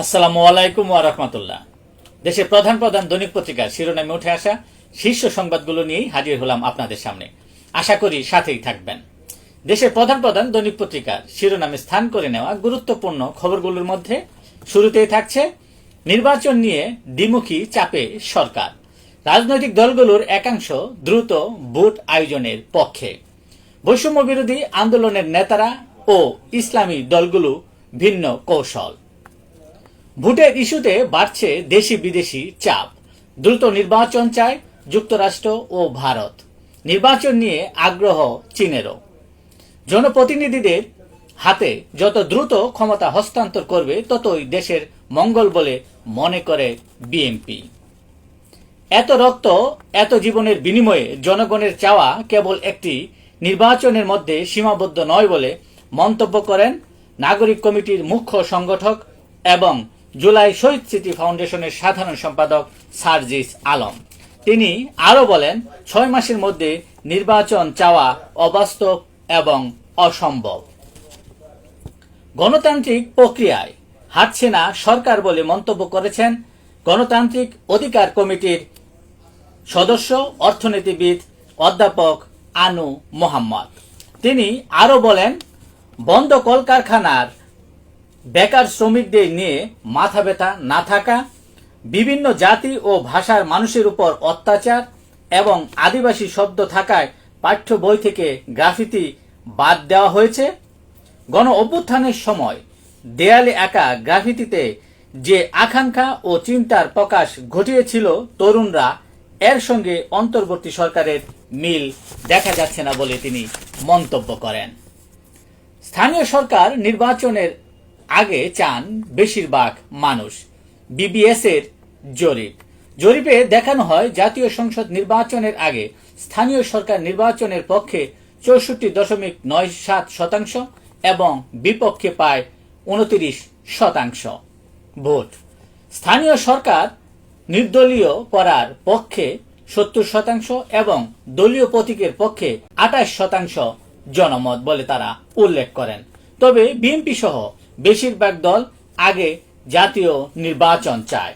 আসসালামু আলাইকুম রাহমাতুল্লাহ। দেশের প্রধান প্রধান দৈনিক পত্রিকার শিরোনামে উঠে আসা শীর্ষ সংবাদগুলো নিয়েই হাজির হলাম আপনাদের সামনে। আশা করি সাথেই থাকবেন। দেশের প্রধান প্রধান দৈনিক পত্রিকার শিরোনামে স্থান করে নেওয়া গুরুত্বপূর্ণ খবরগুলোর মধ্যে শুরুতেই থাকছে, নির্বাচন নিয়ে দ্বিমুখী চাপে সরকার। রাজনৈতিক দলগুলোর একাংশ দ্রুত ভোট আয়োজনের পক্ষে। বৈষম্য বিরোধী আন্দোলনের নেতারা ও ইসলামী দলগুলো ভিন্ন কৌশল। ভোটের ইস্যুতে বাড়ছে দেশি বিদেশি চাপ। দ্রুত নির্বাচন চায় যুক্তরাষ্ট্র ও ভারত। নির্বাচন নিয়ে আগ্রহ চীনেরও। জনপ্রতিনিধিদের হাতে যত দ্রুত ক্ষমতা হস্তান্তর করবে, ততই দেশের মঙ্গল বলে মনে করে বিএনপি। এত রক্ত, এত জীবনের বিনিময়ে জনগণের চাওয়া কেবল একটি নির্বাচনের মধ্যে সীমাবদ্ধ নয় বলে মন্তব্য করেন নাগরিক কমিটির মুখ্য সংগঠক এবং জুলাই শহীদ স্মৃতি ফাউন্ডেশনের সাধারণ সম্পাদক সার্জিস আলম। তিনি আরও বলেন, ছয় মাসের মধ্যে নির্বাচন চাওয়া অবাস্তব এবং অসম্ভব। গণতান্ত্রিক প্রক্রিয়ায় হাঁটছে না সরকার বলে মন্তব্য করেছেন গণতান্ত্রিক অধিকার কমিটির সদস্য, অর্থনীতিবিদ অধ্যাপক আনু মোহাম্মদ। তিনি আরও বলেন, বন্ধ কলকারখানার বেকার শ্রমিকদের নিয়ে মাথা ব্যথা না থাকা, বিভিন্ন জাতি ও ভাষার মানুষের উপর অত্যাচার এবং আদিবাসী শব্দ থাকায় পাঠ্য বই থেকে গ্রাফিতি বাদ দেওয়া হয়েছে। গণ অভ্যুত্থানের সময় দেয়ালে আঁকা গ্রাফিতিতে যে আকাঙ্ক্ষা ও চিন্তার প্রকাশ ঘটিয়েছিল তরুণরা, এর সঙ্গে অন্তর্বর্তী সরকারের মিল দেখা যাচ্ছে না বলে তিনি মন্তব্য করেন। স্থানীয় সরকার নির্বাচনের আগে চান বেশিরভাগ মানুষ। বিবিএস এর জরিপ। জরিপে দেখানো হয়, জাতীয় সংসদ নির্বাচনের আগে স্থানীয় সরকার নির্বাচনের পক্ষে চৌষট্টি দশমিক নয় সাত শতাংশ এবং বিপক্ষে পায় উনত্রিশ শতাংশ ভোট। স্থানীয় সরকার নির্দলীয় করার পক্ষে সত্তর শতাংশ এবং দলীয় প্রতীকের পক্ষে আঠাশ শতাংশ জনমত বলে তারা উল্লেখ করেন। তবে বিএনপি সহ বেশিরভাগ দল আগে জাতীয় নির্বাচন চায়।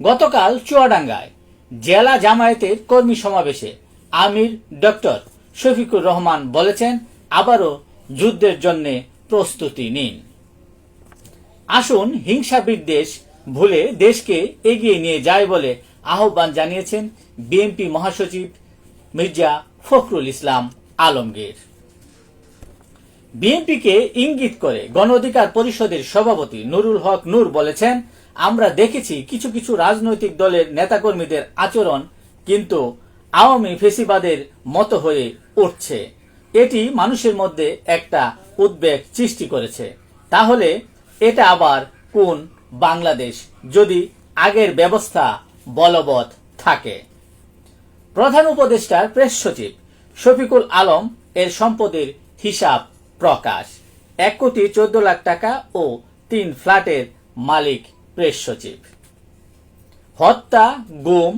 গতকাল চুয়াডাঙ্গায় জেলা জামায়াতের কর্মী সমাবেশে আমির ডক্টর শফিকুর রহমান বলেছেন, আবারও যুদ্ধের জন্য প্রস্তুতি নিন। আসুন হিংসা বিদ্বেষ ভুলে দেশকে এগিয়ে নিয়ে যায় বলে আহ্বান জানিয়েছেন বিএনপি মহাসচিব মির্জা ফখরুল ইসলাম আলমগীর। বিএনপিকে ইঙ্গিত করে গণ অধিকার পরিষদের সভাপতি নুরুল হক নূর বলেছেন, আমরা দেখেছি কিছু কিছু রাজনৈতিক দলের নেতাকর্মীদের আচরণ কিন্তু আওয়ামী ফেসিবাদের মতো হয়ে উঠছে। এটি মানুষের মধ্যে একটা উদ্বেগ সৃষ্টি করেছে। তাহলে এটা আবার কোন বাংলাদেশ যদি আগের ব্যবস্থা বলবৎ থাকে? প্রধান উপদেষ্টার প্রেস সচিব শফিকুল আলম এর সম্পদের হিসাব প্রকাশ। এক কোটি চোদ্দ লাখ টাকা ও তিন ফ্ল্যাটের মালিক প্রেস সচিব। হত্যা, গুম,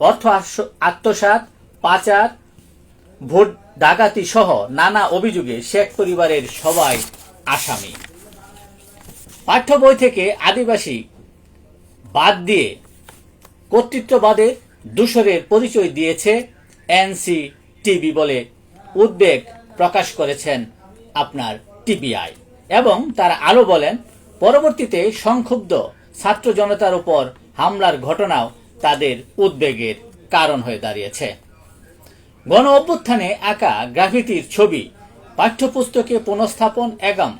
অর্থ আত্মসাৎ, পাচার, ভোট ডাকাতি সহ নানা অভিযোগে শেখ পরিবারের সবাই আসামি। পাঠ্য বই থেকে আদিবাসী বাদ দিয়ে কর্তৃত্ববাদের দূষরের পরিচয় দিয়েছে এনসি টিভি বলে উদ্বেগ প্রকাশ করেছেন আপনার টিবিআই এবং তারা আরও বলেন পরবর্তীতে সংক্ষুব্ধ ছাত্র জনতার উপর হামলার ঘটনাও তাদের উদ্বেগের কারণ হয়ে দাঁড়িয়েছে। গণ অভ্যুত্থানে আঁকা গ্রাফিতির ছবি পাঠ্যপুস্তকে পুনঃস্থাপন এগম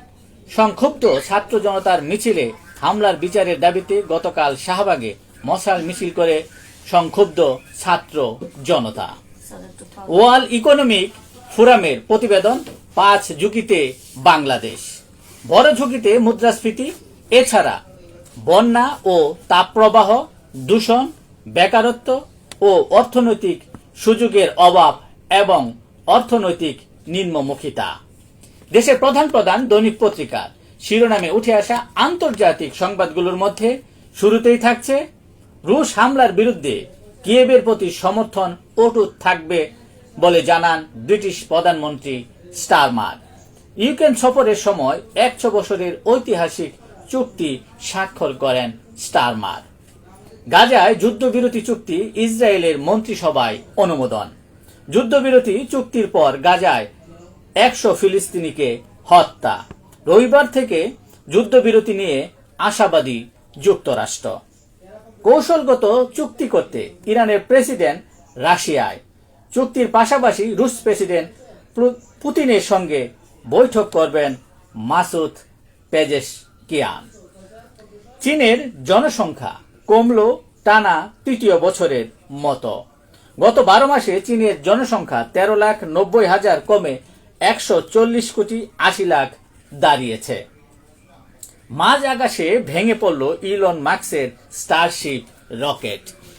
সংক্ষুব্ধ ছাত্র জনতার মিছিলে হামলার বিচারের দাবিতে গতকাল শাহবাগে মশাল মিছিল করে সংক্ষুব্ধ ছাত্র জনতা। ওয়ার্ল্ড ইকোনমিক ফোরামের প্রতিবেদন পাঁচ ঝুঁকিতে বাংলাদেশ। বড় ঝুঁকিতে মুদ্রাস্ফীতি, এছাড়া বন্যা ও তাপপ্রবাহ, দূষণ, বেকারত্ব ও অর্থনৈতিক সুযোগের অভাব এবং অর্থনৈতিক নিম্নমুখিতা। দেশের প্রধান প্রধান দৈনিক পত্রিকার শিরোনামে উঠে আসা আন্তর্জাতিক সংবাদগুলোর মধ্যে শুরুতেই থাকছে, রুশ হামলার বিরুদ্ধে কিয়েবের প্রতি সমর্থন অটুট থাকবে বলে জানান ব্রিটিশ প্রধানমন্ত্রী স্টারমার ইউক্রেন সফরের সময় একশো বছরের ঐতিহাসিক চুক্তি স্বাক্ষর করেন স্টারমার গাজায় যুদ্ধবিরতি চুক্তি ইসরায়েলের মন্ত্রিসভায় অনুমোদন। যুদ্ধবিরতি চুক্তির পর গাজায় একশো ফিলিস্তিনিকে হত্যা। রবিবার থেকে যুদ্ধবিরতি নিয়ে আশাবাদী যুক্তরাষ্ট্র। কৌশলগত চুক্তি করতে ইরানের প্রেসিডেন্ট রাশিয়ায়। চুক্তির পাশাপাশি রুশ প্রেসিডেন্ট পুতিনের সঙ্গে বৈঠক করবেন মাসুদ পেজেশকিয়ান। চীনের জনসংখ্যা কমলো টানা তৃতীয় বছরের মতো। গত বারো মাসে চীনের জনসংখ্যা তেরো লাখ নব্বই হাজার কমে একশো চল্লিশ কোটি আশি লাখ দাঁড়িয়েছে। মাঝ আকাশে ভেঙে পড়ল ইলন মার্কসের স্টারশিপ রকেট